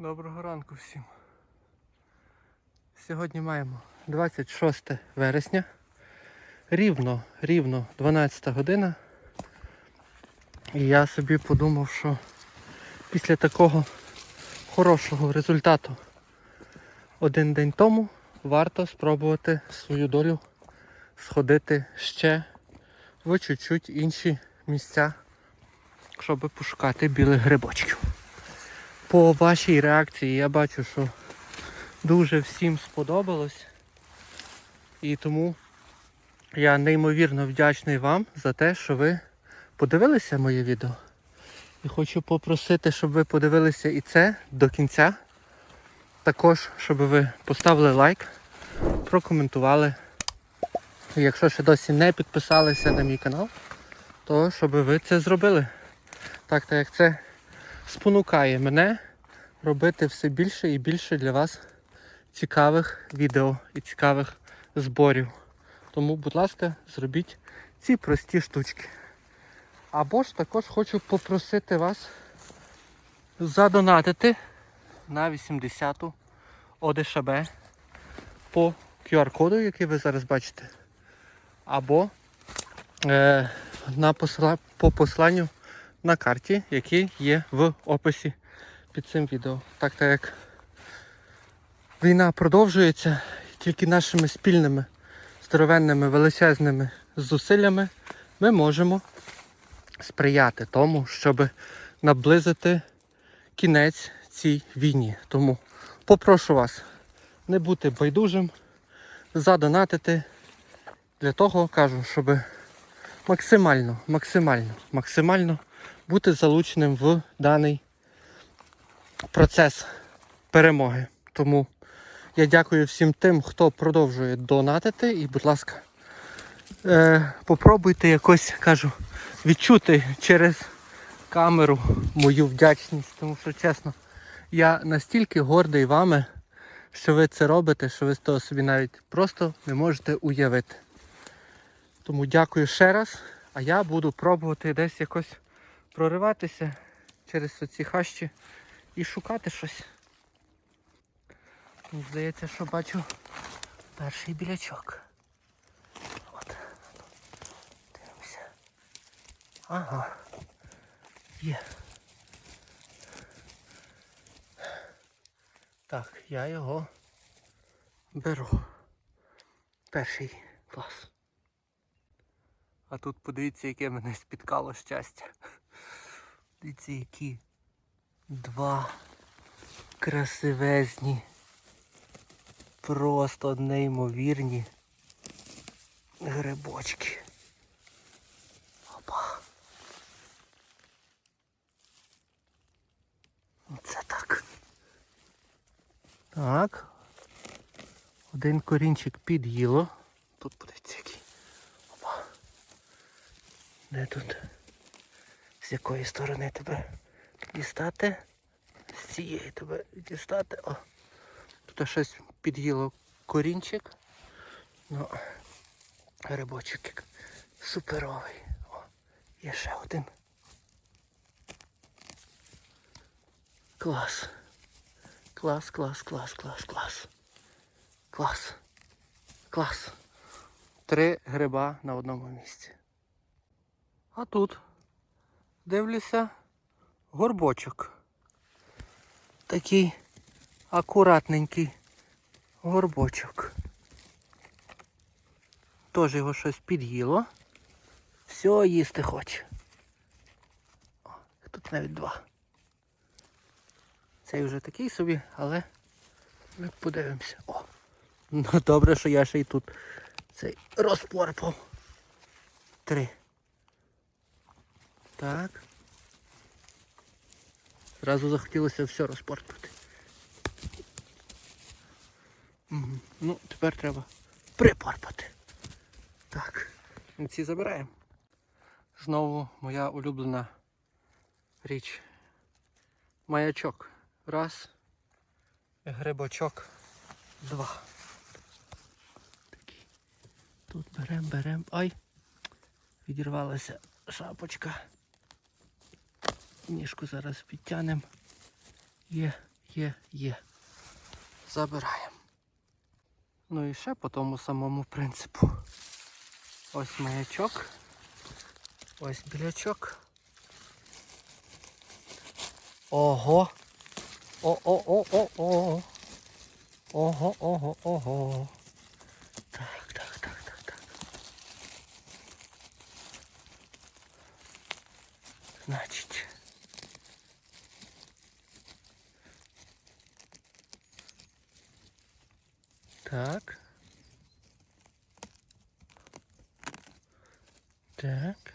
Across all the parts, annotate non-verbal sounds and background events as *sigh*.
Доброго ранку всім. Сьогодні маємо 26 вересня. Рівно, рівно 12 година. І я собі подумав, що після такого хорошого результату один день тому варто спробувати свою долю сходити ще в чуть-чуть інші місця, щоб пошукати білих грибочків. По вашій реакції я бачу, що дуже всім сподобалось. І тому я неймовірно вдячний вам за те, що ви подивилися моє відео. І хочу попросити, щоб ви подивилися і це до кінця. Також, щоб ви поставили лайк, прокоментували. І якщо ще досі не підписалися на мій канал, то щоб ви це зробили. Так, так як це спонукає мене робити все більше і більше для вас цікавих відео і цікавих зборів. Тому, будь ласка, зробіть ці прості штучки. Або ж також хочу попросити вас задонатити на 80-ту ОДШБ по QR-коду, який ви зараз бачите. Або е, на посила... по посиланню на карті, які є в описі під цим відео. Так так як війна продовжується, тільки нашими спільними здоровенними величезними зусиллями ми можемо сприяти тому, щоб наблизити кінець цій війні. Тому попрошу вас не бути байдужим, задонатити. Для того кажу, щоб максимально, максимально, максимально бути залученим в даний процес перемоги. Тому я дякую всім тим, хто продовжує донатити. І, будь ласка, е, попробуйте якось кажу, відчути через камеру мою вдячність. Тому що чесно, я настільки гордий вами, що ви це робите, що ви з того собі навіть просто не можете уявити. Тому дякую ще раз. А я буду пробувати десь якось прориватися через оці хащі і шукати щось. Здається, що бачу перший білячок. От. Дивимося. Ага. Є. Так, я його беру. Перший клас. А тут подивіться, яке мене спіткало щастя. Дивіться, які два красивезні, просто неймовірні грибочки. Опа. Це так. Так. Один корінчик під'їло. Тут подивіться який. Опа. Де тут? З якої сторони тебе дістати? З цієї тебе дістати. О. Тут щось під'їло корінчик. Ну, грибочок суперовий. О, є ще один. Клас. Клас, клас, клас, клас, клас. Клас. Клас. Три гриба на одному місці. А тут дивлюся горбочок. Такий акуратненький горбочок. Теж його щось під'їло. Все їсти хоче. О, тут навіть два. Цей вже такий собі, але ми подивимося. О! Ну добре, що я ще й тут цей розпорпав. Три. Так. Зразу захотілося все розпортити. Угу. Ну, тепер треба припорпати. Так, ці забираємо. Знову моя улюблена річ. Маячок. Раз. Грибочок. Два. Такий. Тут берем, берем. Ай! Відірвалася шапочка. Ніжку зараз підтягнемо. Є, є, є. Забираємо. Ну і ще по тому самому принципу. Ось маячок. Ось білячок. Ого. О-о-о-о-о. Ого, ого, ого. Так, так, так, так, так. Значить. Так. Так.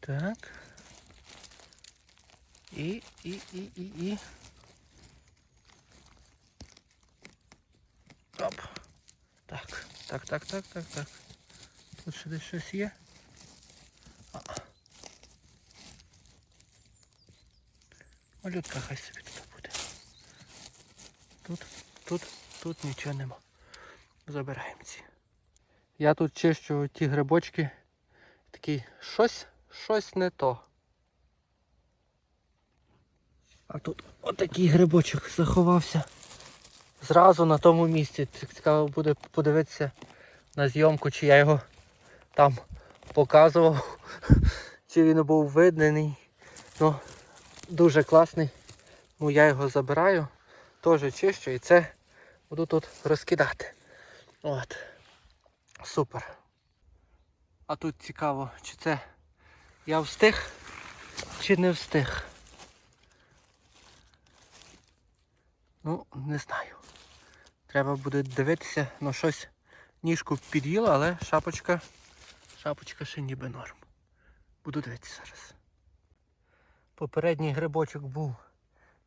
Так. І, і, і, і, і. Оп. Так, так, так, так, так, так. Тут ще десь щось є. А. Малютка хай собі тут. Тут, тут, тут нічого нема. Забираємо ці. Я тут чищу ті грибочки. Такий щось, щось не то. А тут отакий грибочок заховався. Зразу на тому місці. Цікаво буде подивитися на зйомку, чи я його там показував, *laughs* чи він був видний. Ну, дуже класний. Ну я його забираю, теж чищу і це буду тут розкидати. От. Супер. А тут цікаво, чи це я встиг, чи не встиг. Ну, не знаю. Треба буде дивитися, ну щось ніжку під'їла, але шапочка, шапочка ще ніби норм. Буду дивитися зараз. Попередній грибочок був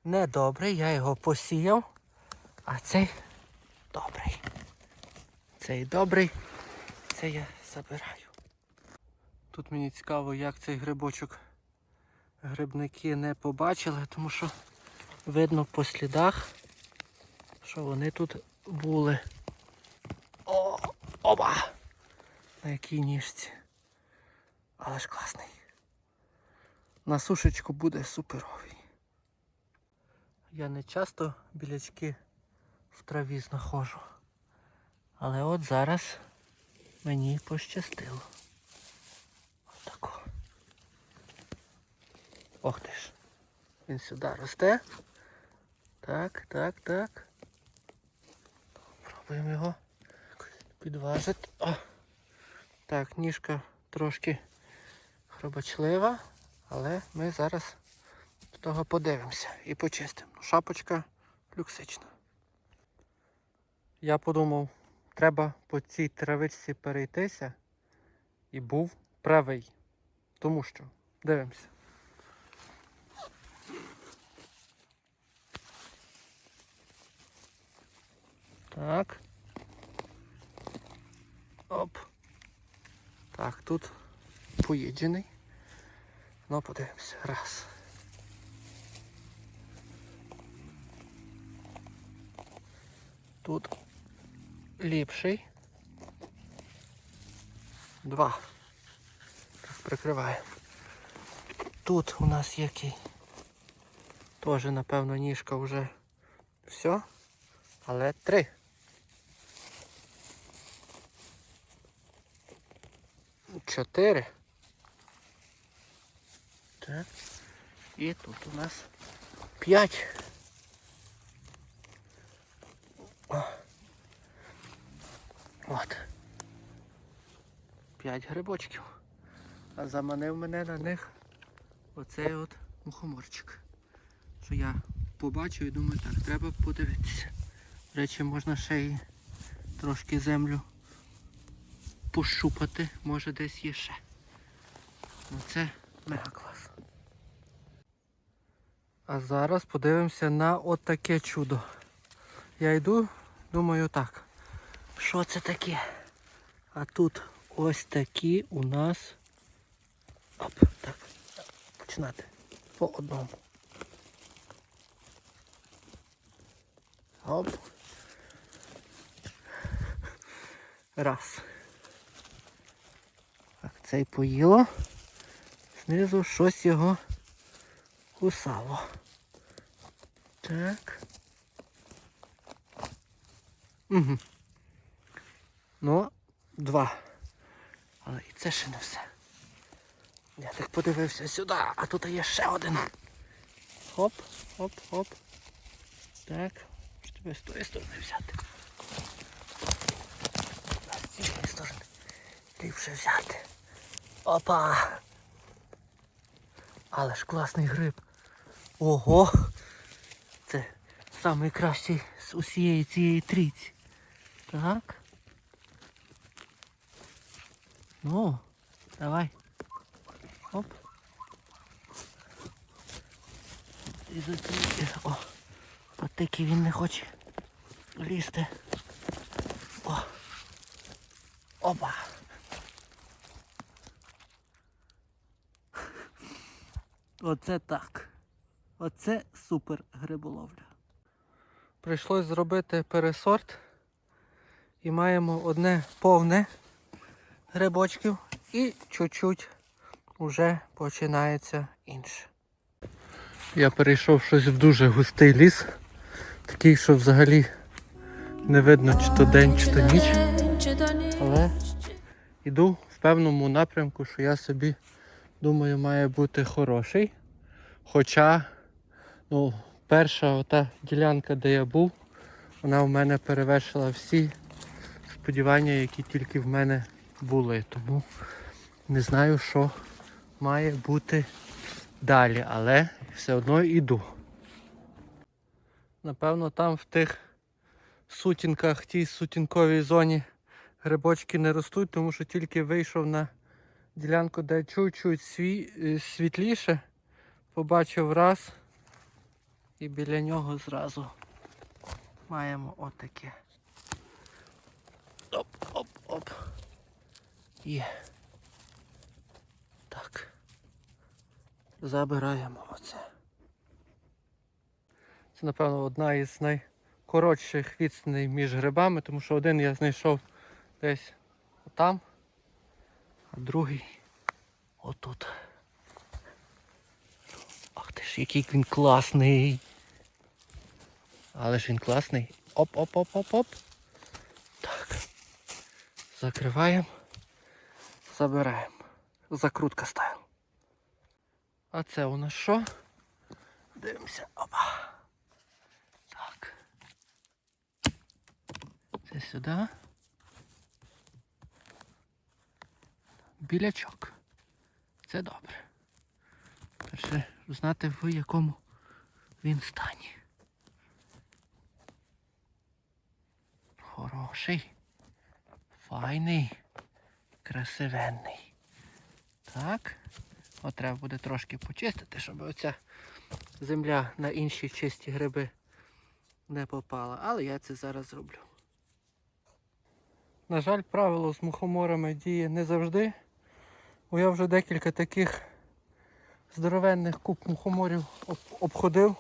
недобрий, я його посіяв, а цей добрий. Цей добрий, це я забираю. Тут мені цікаво, як цей грибочок грибники не побачили, тому що видно по слідах, що вони тут були. О, оба! На якій ніжці. Але ж класний. На сушечку буде суперовий. Я не часто білячки в траві знаходжу. Але от зараз мені пощастило. Отако. Ох ти ж. Він сюди росте. Так, так, так. Пробуємо його підважити. О. Так, ніжка трошки хробачлива, але ми зараз того подивимося і почистимо. Шапочка люксична. Я подумав, треба по цій травичці перейтися і був правий. Тому що, дивимося. Так. Оп. Так, тут поїджений. Ну, подивимося. Раз. Тут ліпший. Два. Так, прикриваємо. Тут у нас який. Теж, напевно, ніжка вже все. Але три. Чотири. Так. І тут у нас п'ять. 5 грибочків. А заманив мене на них оцей от мухоморчик. Що я побачив і думаю, так, треба подивитися. До речі, можна ще й трошки землю пошупати, може десь є ще. Ну це мега клас. А зараз подивимося на отаке чудо. Я йду, думаю так. Що це таке? А тут ось такі у нас. Оп, так. Починати. По одному. Оп. Раз. Так, цей поїло. Знизу щось його у сало. Так. Угу. Ну, два. Але і це ще не все. Я так подивився сюди, а тут є ще один. Хоп, хоп, хоп. Так. Що тебе з тої сторони взяти? З цієї сторони ліпше взяти. Опа! Але ж класний гриб. Ого! Це найкращий з усієї цієї трійці. Так. Ну, давай. Оп. І за ці. О, патики він не хоче лізти. О. Опа. Оце так. Оце супер гриболовля. Прийшлось зробити пересорт. І маємо одне повне грибочків і чуть-чуть вже починається інше. Я перейшов щось в дуже густий ліс. Такий, що взагалі не видно, чи то день, чи то ніч. Але йду в певному напрямку, що я собі думаю, має бути хороший. Хоча, ну, перша ота ділянка, де я був, вона в мене перевершила всі сподівання, які тільки в мене були. Тому не знаю, що має бути далі, але все одно йду. Напевно, там в тих сутінках, тій сутінковій зоні грибочки не ростуть, тому що тільки вийшов на ділянку, де чуть-чуть сві... е, світліше, побачив раз і біля нього зразу маємо отаке. Оп, оп. Так. Забираємо оце. Це, напевно, одна із найкоротших відстаней між грибами, тому що один я знайшов десь там, а другий отут. Ах ти ж, який він класний. Але ж він класний. Оп-оп-оп-оп-оп. Так. Закриваємо. Забираємо. Закрутка стайл. А це у нас що? Дивимося. Опа. Так. Це сюди. Білячок. Це добре. Перше знати в якому він стані. Хороший. Файний. Красивенний. Так. От треба буде трошки почистити, щоб оця земля на інші чисті гриби не попала. Але я це зараз зроблю. На жаль, правило з мухоморами діє не завжди. Бо я вже декілька таких здоровенних куб мухоморів об- обходив,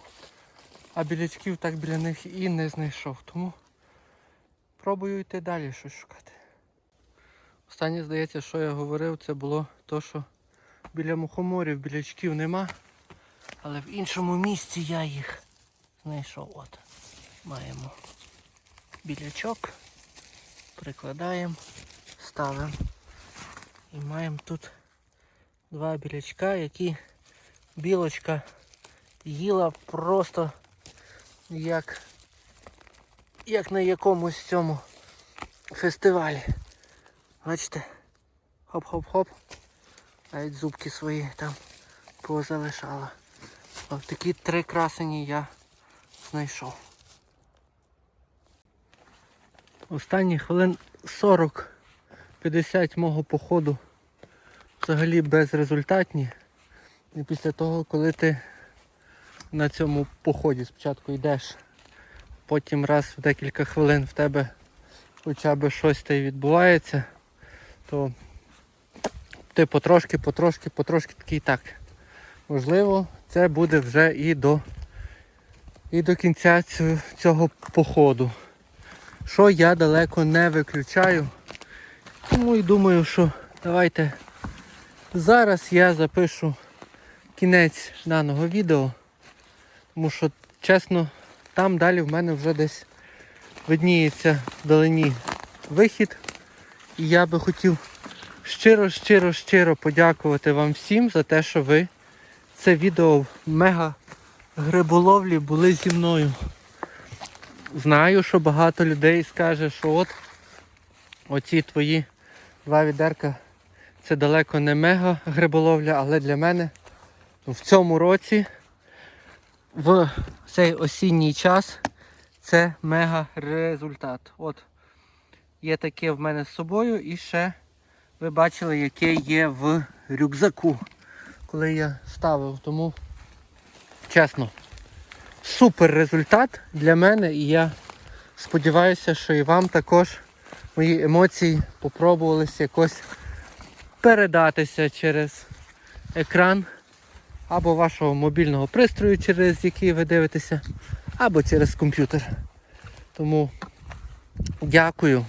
а білячків так біля них і не знайшов. Тому пробую йти далі щось шукати. Останнє, здається, що я говорив, це було то, що біля мухоморів білячків нема, але в іншому місці я їх знайшов. От. Маємо білячок, прикладаємо, ставимо. І маємо тут два білячка, які білочка їла просто як, як на якомусь цьому фестивалі. Бачите? Хоп-хоп-хоп. Навіть зубки свої там позалишала. Ось такі три красені я знайшов. Останні хвилин 40-50 мого походу взагалі безрезультатні. І після того, коли ти на цьому поході спочатку йдеш, потім раз в декілька хвилин в тебе хоча б щось та й відбувається, то ти потрошки, потрошки, потрошки такий так. Можливо, це буде вже і до, і до кінця цього походу. Що я далеко не виключаю. Тому і думаю, що давайте зараз я запишу кінець даного відео. Тому що, чесно, там далі в мене вже десь видніється вдалині вихід. І я би хотів щиро, щиро, щиро подякувати вам всім за те, що ви це відео в мега гриболовлі були зі мною. Знаю, що багато людей скаже, що от оці твої два відерка це далеко не мега гриболовля, але для мене в цьому році, в цей осінній час, це мега результат. От є таке в мене з собою і ще ви бачили, яке є в рюкзаку, коли я ставив. Тому чесно, супер результат для мене і я сподіваюся, що і вам також мої емоції попробувалися якось передатися через екран або вашого мобільного пристрою, через який ви дивитеся, або через комп'ютер. Тому дякую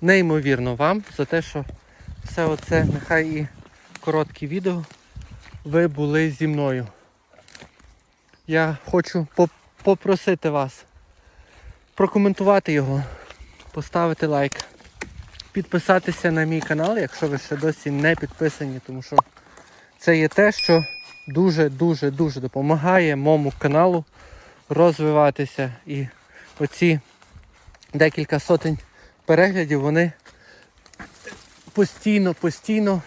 неймовірно вам за те, що все оце, нехай і короткі відео, ви були зі мною. Я хочу попросити вас прокоментувати його, поставити лайк, підписатися на мій канал, якщо ви ще досі не підписані, тому що це є те, що дуже-дуже дуже допомагає моєму каналу розвиватися. І оці декілька сотень переглядів, вони постійно, постійно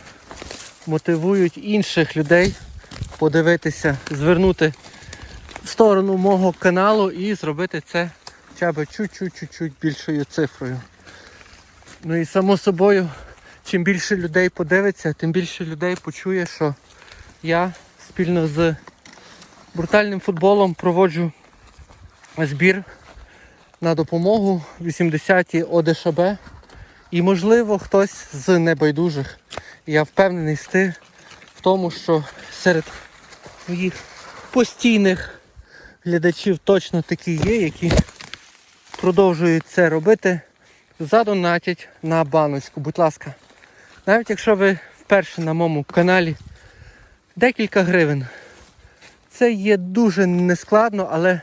мотивують інших людей подивитися, звернути в сторону мого каналу і зробити це хоча б чуть-чуть-чуть більшою цифрою. Ну і само собою, чим більше людей подивиться, тим більше людей почує, що я спільно з брутальним футболом проводжу збір на допомогу 80-ті ОДШБ. І можливо хтось з небайдужих. Я впевнений з в тому, що серед своїх постійних глядачів точно такі є, які продовжують це робити, задонатять на баночку. Будь ласка, навіть якщо ви вперше на моєму каналі декілька гривень. Це є дуже нескладно, але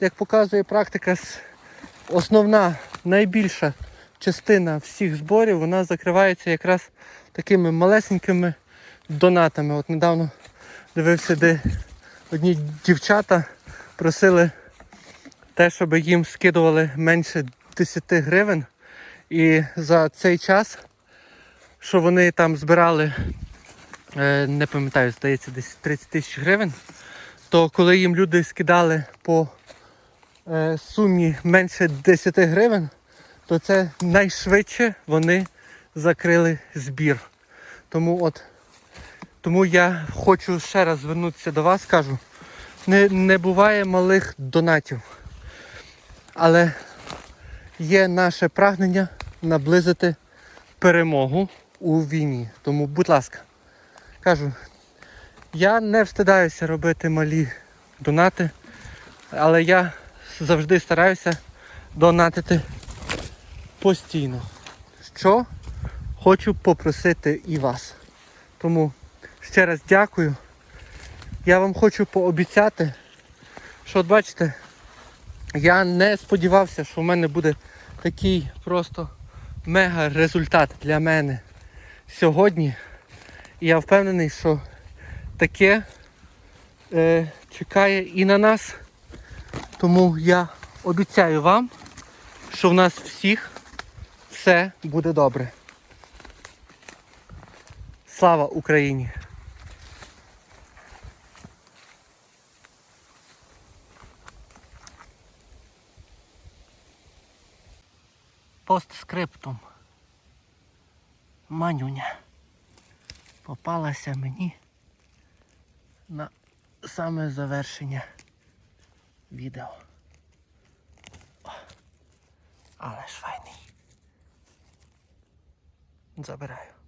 як показує практика, с- основна найбільша частина всіх зборів вона закривається якраз такими малесенькими донатами. От недавно дивився, де одні дівчата просили те, щоб їм скидували менше 10 гривень. І за цей час, що вони там збирали, е, не пам'ятаю, здається, десь 30 тисяч гривень, то коли їм люди скидали по сумі менше 10 гривень, то це найшвидше вони закрили збір. Тому от тому я хочу ще раз звернутися до вас, кажу, не, не буває малих донатів. Але є наше прагнення наблизити перемогу у війні. Тому, будь ласка, кажу, я не встидаюся робити малі донати, але я завжди стараюся донатити постійно. Що хочу попросити і вас. Тому ще раз дякую. Я вам хочу пообіцяти, що от бачите, я не сподівався, що в мене буде такий просто мега результат для мене сьогодні. І я впевнений, що таке е, чекає і на нас. Тому я обіцяю вам, що в нас всіх все буде добре. Слава Україні! Постскриптум. Манюня попалася мені на саме завершення відео. О, але ж файний. Забираю.